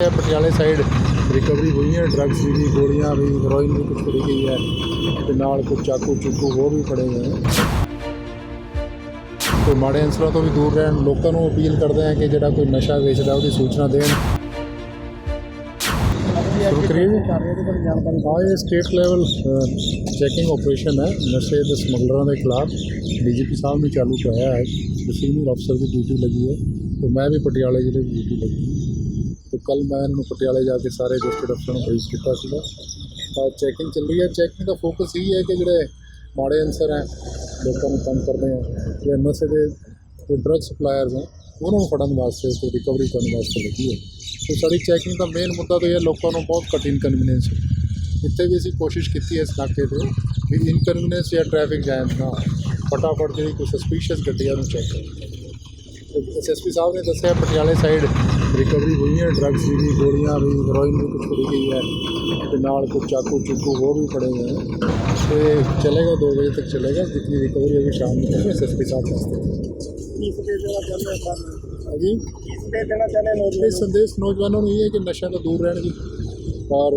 ਪਟਿਆਲੇ side recovery ਹੋਈ ਹੈ ਡਰੱਗਸ ਦੀ ਵੀ ਗੋਲੀਆਂ ਵੀ ਹੈਰੋਇਨ ਵੀ ਕੁਝ ਫੜੀ ਗਈ ਹੈ ਤੇ ਨਾਲ ਕੁਝ ਚਾਕੂ ਚੁੱਕੂ ਹੋਰ ਵੀ ਫੜੇ ਗਏ ਹੈ ਕੋਈ ਮਾੜੇ ਅੰਸਰਾਂ ਤੋਂ ਵੀ ਦੂਰ ਰਹਿਣ, ਲੋਕਾਂ ਨੂੰ ਅਪੀਲ ਕਰਦੇ ਹਾਂ ਕਿ ਜਿਹੜਾ ਕੋਈ ਨਸ਼ਾ ਵੇਚਦਾ, ਉਹਦੀ ਸੂਚਨਾ ਦੇਣ। ਸੁਖਰੀਵ ਹਾਂ ਇਹ ਸਟੇਟ ਲੈਵਲ ਚੈਕਿੰਗ ਆਪਰੇਸ਼ਨ ਹੈ। ਨਸ਼ੇ ਦੇ ਸਮਗਲਰਾਂ ਦੇ ਖਿਲਾਫ ਡੀਜੀਪੀ ਸਾਹਿਬ ਨੇ ਚਾਲੂ ਕਰਾਇਆ ਹੈ। ਸੀਨੀਅਰ ਅਫਸਰ ਦੀ ਡਿਊਟੀ ਲੱਗੀ ਹੈ। ਤੇ ਮੈਂ ਵੀ ਪਟਿਆਲੇ ਜ਼ਿਲ੍ਹੇ ਦੀ ਡਿਊਟੀ ਲੱਗੀ ਹੈ। ਤੇ ਕੱਲ ਮੈਂ ਇਹਨਾਂ ਨੂੰ ਪਟਿਆਲੇ ਜਾ ਕੇ ਸਾਰੇ ਡਿਸਟ੍ਰਿਕਟ ਅਫਸਰਾਂ ਨੂੰ ਬਰੀਫ ਕੀਤਾ ਸੀਗਾ। ਤਾਂ ਚੈਕਿੰਗ ਚੱਲ ਰਹੀ ਹੈ। ਚੈਕਿੰਗ ਦਾ ਫੋਕਸ ਇਹ ਹੈ ਕਿ ਜਿਹੜੇ ਮਾੜੇ ਅਨਸਰ ਹੈ, ਲੋਕਾਂ ਨੂੰ ਤੰਗ ਕਰਦੇ ਆ ਜਾਂ ਨਸ਼ੇ ਦੇ ਜੋ ਡਰੱਗ ਸਪਲਾਇਰਸ ਹੈ, ਉਹਨਾਂ ਨੂੰ ਫੜਨ ਵਾਸਤੇ, ਤੇ ਰਿਕਵਰੀ ਕਰਨ ਵਾਸਤੇ ਲੱਗੀ ਹੈ। ਸੋ ਸਾਡੀ ਚੈਕਿੰਗ ਦਾ ਮੇਨ ਮੁੱਦਾ ਤਾਂ ਇਹ ਹੈ, ਲੋਕਾਂ ਨੂੰ ਬਹੁਤ ਘੱਟ ਇਨਕਨਵੀਨੀਅੰਸ ਇੱਥੇ ਵੀ ਅਸੀਂ ਕੋਸ਼ਿਸ਼ ਕੀਤੀ ਹੈ ਇਸ ਨਾਕੇ ਤੇ ਵੀ ਇਨਕਨਵੀਨੀਅੰਸ ਜਾਂ ਟ੍ਰੈਫਿਕ ਜੈਮ ਨਾ ਫਟਾਫਟ ਜਿਹੜੀ ਕੋਈ ਸਸਪੀਸ਼ੀਅਸ ਗੱਡੀਆਂ ਨੂੰ ਚੈੱਕ ਕਰੋ ਐਸਐਸਪੀ ਸਾਹਿਬ ਨੇ ਦੱਸਿਆ ਪਟਿਆਲੇ ਸਾਈਡ ਰਿਕਵਰੀ ਹੋਈ ਹੈ ਡਰੱਗਸ ਦੀ ਵੀ ਗੋਲੀਆਂ ਵੀ ਹੈਰੋਇਨ ਵੀ ਕੁਝ ਫੜੀ ਗਈ ਹੈ ਤੇ ਨਾਲ ਕੁਝ ਚਾਕੂ ਚੁੱਕੂ ਹੋਰ ਵੀ ਫੜੇ ਗਏ ਹੈ ਤੇ ਚਲੇਗਾ 2 ਵਜੇ ਤੱਕ ਚਲੇਗਾ ਜਿਤਨੀ ਰਿਕਵਰੀ ਹੋगी ਸ਼ਾਮ ਨੂੰ ਹੋगी ਐਸਐਸਪੀ ਸਾਹਿਬ ਦੱਸਦੇ ਕੀ ਸੰਦੇਸ਼ ਦੇਣਾ ਚਾਹੁੰਦੇ ਹੋ ਸਰ ਹਾਂਜੀ ਕੀ ਸੰਦੇਸ਼ ਦੇਣਾ ਚਾਹੁੰਦੇ ਹੋ ਇਹ ਸੰਦੇਸ਼ ਨੌਜਵਾਨਾਂ ਨੂੰ ਇਹ ਹੈ ਕਿ ਨਸ਼ਿਆਂ ਤੋਂ ਦੂਰ ਰਹਿਣ ਜੀ ਔਰ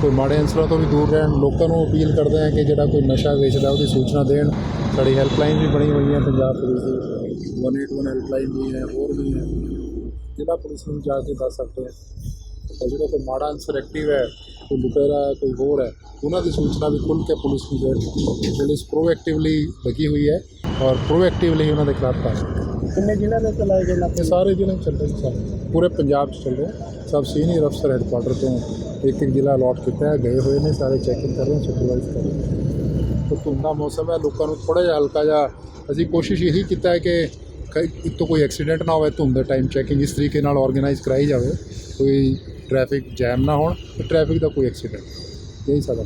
ਕੋਈ ਮਾੜੇ ਅੰਸਰਾਂ ਤੋਂ ਵੀ ਦੂਰ ਰਹਿਣ ਲੋਕਾਂ ਨੂੰ ਅਪੀਲ ਕਰਦੇ ਹਾਂ ਕਿ ਜਿਹੜਾ ਕੋਈ ਨਸ਼ਾ ਵੇਚਦਾ ਉਹਦੀ ਸੂਚਨਾ ਦੇਣ। ਸਾਡੀ ਹੈਲਪਲਾਈਨ ਵੀ ਬਣੀ ਹੋਈ ਹੈ ਪੰਜਾਬ ਪੁਲਿਸ ਦੀ। 181 ਹੈਲਪਲਾਈਨ ਵੀ ਹੈ ਹੋਰ ਵੀ ਹੈ। ਜਿਹੜਾ ਪੁਲਿਸ ਨੂੰ ਜਾ ਕੇ ਦੱਸ ਸਕਦੇ ਔਰ ਜਿਹੜਾ ਕੋਈ ਮਾੜਾ ਅੰਸਰ ਐਕਟਿਵ ਹੈ ਕੋਈ ਲੁਟੇਰਾ ਹੈ ਕੋਈ ਹੋਰ ਹੈ ਉਹਨਾਂ ਦੀ ਸੂਚਨਾ ਵੀ ਖੁੱਲ੍ਹ ਕੇ ਪੁਲਿਸ ਨੂੰ ਦੇਣ ਪੁਲਿਸ ਪ੍ਰੋਐਕਟਿਵਲੀ ਲੱਗੀ ਹੋਈ ਹੈ ਔਰ ਪ੍ਰੋਐਕਟਿਵਲੀ ਉਹਨਾਂ ਦੇ ਖਿਲਾਫ ਕਾਰਵਾਈ ਕਿੰਨੇ ਜ਼ਿਲ੍ਹਿਆਂ ਦੇ ਚਲਾਏ ਗਏ ਨਾਕੇ ਸਾਰੇ ਜ਼ਿਲ੍ਹੇ ਚੱਲ ਰਹੇ ਸਨ ਪੂਰੇ ਪੰਜਾਬ 'ਚ ਚੱਲ ਰਹੇ ਸਭ ਸੀਨੀਅਰ ਅਫਸਰ ਹੈਡਕੁਆਟਰ ਤੋਂ ਇੱਕ ਇੱਕ ਜ਼ਿਲ੍ਹਾ ਅਲਾਟ ਕੀਤਾ ਹੈ, ਗਏ ਹੋਏ ਨੇ, ਸਾਰੇ ਚੈਕਿੰਗ ਕਰ ਰਹੇ ਸੁਪਰਵਾਈਜ਼ ਕਰ ਰਹੇ ਤੇ ਧੁੰਦ ਦਾ ਮੌਸਮ ਹੈ, ਲੋਕਾਂ ਨੂੰ ਥੋੜਾ ਜਿਹਾ ਹਲਕਾ ਜਿਹਾ ਅਸੀਂ ਕੋਸ਼ਿਸ਼ ਇਹੀ ਕੀਤਾ ਹੈ ਕਿ ਕਈ ਇੱਕ ਕੋਈ ਐਕਸੀਡੈਂਟ ਨਾ ਹੋਵੇ ਧੁੰਦ ਦੇ ਟਾਈਮ ਚੈਕਿੰਗ ਇਸ ਤਰੀਕੇ ਨਾਲ ਆਰਗੇਨਾਈਜ਼ ਕਰਾਈ ਜਾਵੇ, ਕੋਈ ਟ੍ਰੈਫਿਕ ਜੈਮ ਨਾ ਹੋਣ, ਤੇ ਟ੍ਰੈਫਿਕ ਦਾ ਕੋਈ ਐਕਸੀਡੈਂਟ ਇਹੀ ਸਾਡਾ